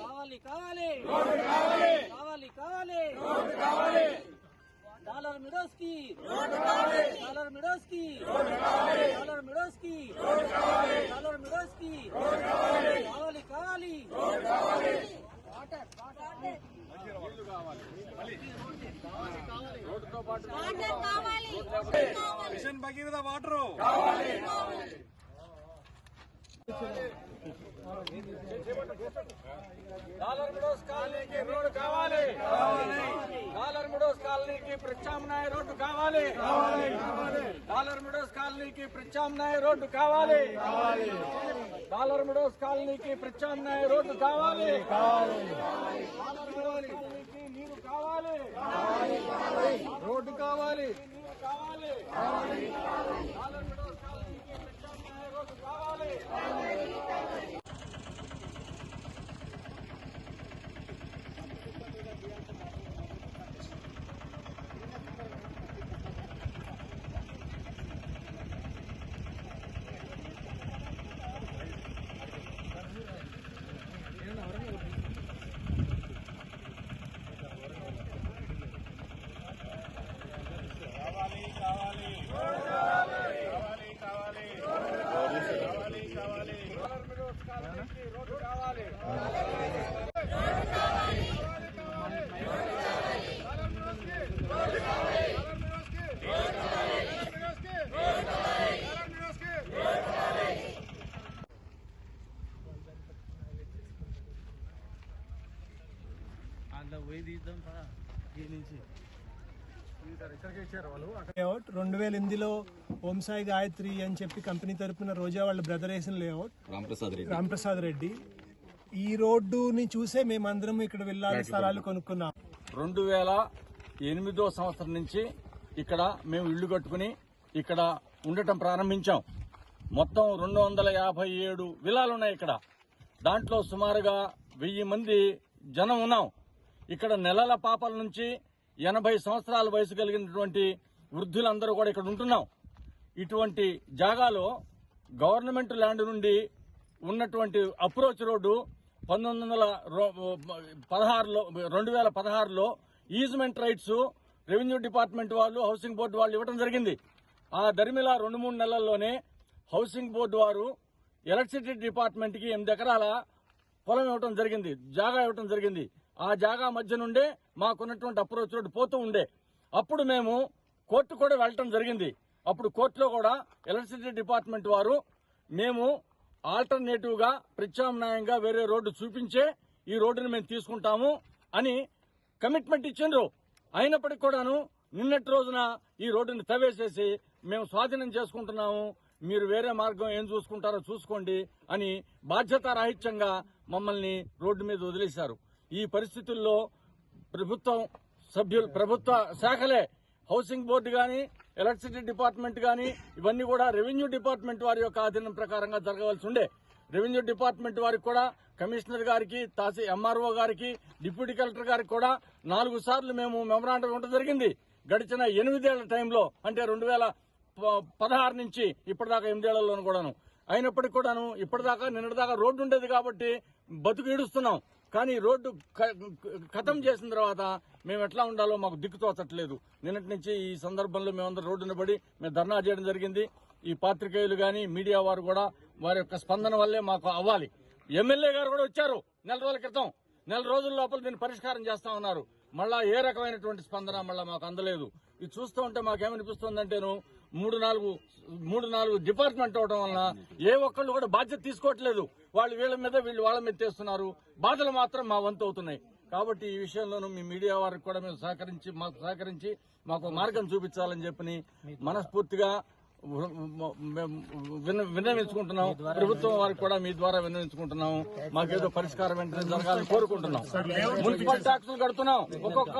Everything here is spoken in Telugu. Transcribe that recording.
కావాలి కావాలి కావాలి కావాలి డాలర్ మిడోస్కి డాలర్ మిడోస్కి డాలర్ మిడోస్కి డాలర్ మిడోస్కి కావాలి కావాలి వాటర్ వాటర్ కావాలి Mission Bhagiratha water Dollar Meadows కాలనీకి రోడ్డు కావాలి డాలర్ మిడోస్ కాలనీకి ప్రత్యామ్నాయ రోడ్డు కావాలి డాలర్ మిడోస్ కాలనీకి ప్రత్యామ్నాయ రోడ్డు కావాలి డాలర్ మిడోస్ కాలనీకి ప్రత్యామ్నాయ రోడ్డు కావాలి డాలర్ మిడోస్ కాలనీకి నీరు కావాలి. రోడ్డు కావాలి నీరు కావాలి డాలర్ మిడోస్ కాలనీకి ప్రత్యామ్నాయ రోడ్డు కావాలి డాలర్ మిడోస్ కాలనీకి రోడ్డు కావాలి లేఅవుట్ రెండు వేల ఎనిమిదిలో ఓంసాయి గాయత్రి అని చెప్పి కంపెనీ తరపున రోజా వాళ్ళ బ్రదర్ వేసిన లేఅవుట్. రామప్రసాద్ రెడ్డి. రాంప్రసాద్ రెడ్డి. ఈ రోడ్డుని చూసే మేమందరం ఇక్కడ వెళ్ళాలి స్థలాలు కొనుక్కున్నాం. రెండు వేల ఎనిమిదో సంవత్సరం నుంచి ఇక్కడ మేము ఇళ్ళు కట్టుకుని ఇక్కడ ఉండటం ప్రారంభించాం. మొత్తం రెండు వందల యాభై ఏడు విలాలు ఉన్నాయి ఇక్కడ. దాంట్లో సుమారుగా వెయ్యి మంది జనం ఉన్నాం. ఇక్కడ నెలల పాపల నుంచి ఎనభై సంవత్సరాల వయసు కలిగినటువంటి వృద్ధులందరూ కూడా ఇక్కడ ఉంటున్నాం. ఇటువంటి జాగాలో గవర్నమెంట్ ల్యాండ్ నుండి ఉన్నటువంటి అప్రోచ్ రోడ్డు పంతొమ్మిది వందల పదహారులో రెండు వేల పదహారులో ఈజ్మెంట్ రైట్స్ రెవెన్యూ డిపార్ట్మెంట్ వాళ్ళు హౌసింగ్ బోర్డు వాళ్ళు ఇవ్వడం జరిగింది. ఆ దరిమిల రెండు మూడు నెలల్లోనే హౌసింగ్ బోర్డు వారు ఎలక్ట్రిసిటీ డిపార్ట్మెంట్కి ఎనిమిది ఎకరాల పొలం ఇవ్వటం జరిగింది జాగా ఇవ్వటం జరిగింది. ఆ జాగా మధ్య నుండే మాకున్నటువంటి అప్రోచ్ రోడ్డు పోతూ ఉండే. అప్పుడు మేము కోర్టు కూడా వెళ్ళటం జరిగింది. అప్పుడు కోర్టులో కూడా ఎలక్ట్రిసిటీ డిపార్ట్మెంట్ వారు మేము ఆల్టర్నేటివ్గా ప్రత్యామ్నాయంగా వేరే రోడ్డు చూపించే ఈ రోడ్డుని మేము తీసుకుంటాము అని కమిట్మెంట్ ఇచ్చిండ్రు. అయినప్పటికీ కూడాను నిన్నటి రోజున ఈ రోడ్డుని తవ్వేసేసి మేము స్వాధీనం చేసుకుంటున్నాము. మీరు వేరే మార్గం ఏం చూసుకుంటారో చూసుకోండి అని బాధ్యతారాహిత్యంగా మమ్మల్ని రోడ్డు మీద వదిలేశారు. ఈ పరిస్థితుల్లో ప్రభుత్వం సభ్యులు ప్రభుత్వ శాఖలే హౌసింగ్ బోర్డు కానీ ఎలక్ట్రిసిటీ డిపార్ట్మెంట్ కానీ ఇవన్నీ కూడా రెవెన్యూ డిపార్ట్మెంట్ వారి యొక్క ఆధీనం ప్రకారంగా జరగవలసి ఉండే. రెవెన్యూ డిపార్ట్మెంట్ వారికి కూడా కమిషనర్ గారికి తాసి ఎంఆర్ఓ గారికి డిప్యూటీ కలెక్టర్ గారికి కూడా నాలుగు సార్లు మేము మెమరాండం ఇవ్వడం జరిగింది. గడిచిన ఎనిమిదేళ్ళ టైంలో అంటే రెండు వేల ప- పదహారు నుంచి ఇప్పటిదాకా ఎనిమిదేళ్ళలోనూ కూడాను. అయినప్పటికీ కూడాను ఇప్పటిదాకా నిన్నటిదాకా రోడ్డు ఉండేది కాబట్టి బతుకు ఈడుస్తున్నాం. కానీ రోడ్డు ఖతం చేసిన తర్వాత మేము ఎట్లా ఉండాలో మాకు దిక్కు తోచట్లేదు. నిన్నటి నుంచి ఈ సందర్భంలో మేమందరం రోడ్డున పడి మేము ధర్నా చేయడం జరిగింది. ఈ పాత్రికేయులు కానీ మీడియా వారు కూడా వారి యొక్క స్పందన వల్లే మాకు అవ్వాలి. ఎమ్మెల్యే గారు కూడా వచ్చారు నెల రోజుల క్రితం. నెల రోజుల లోపల దీన్ని పరిష్కారం చేస్తా ఉన్నారు. మళ్ళా ఏ రకమైనటువంటి స్పందన మళ్ళా మాకు అందలేదు. ఇది చూస్తూ ఉంటే మాకేమనిపిస్తుందంటేను మూడు నాలుగు మూడు నాలుగు డిపార్ట్మెంట్ అవడం వలన ఏ ఒక్కళ్ళు కూడా బాధ్యత తీసుకోవట్లేదు. వాళ్ళు వీళ్ళ మీద వీళ్ళు వాళ్ళ మీద తెస్తున్నారు బాధలు మాత్రం మా వంతు అవుతున్నాయి. కాబట్టి ఈ విషయంలోనూ మీ మీడియా వారికి కూడా మేము సహకరించి మాకు సహకరించి మాకు మార్గం చూపించాలని చెప్పని మనస్ఫూర్తిగా విన్నవించుకుంటున్నాం. ప్రభుత్వం వారికి కూడా మీ ద్వారా విన్నవించుకుంటున్నాం. మాకేదో పరిష్కారం వెంటనే జరగాలని కోరుకుంటున్నాం. మున్సిపల్ ట్యాక్సులు కడుతున్నాం. ఒక్కొక్క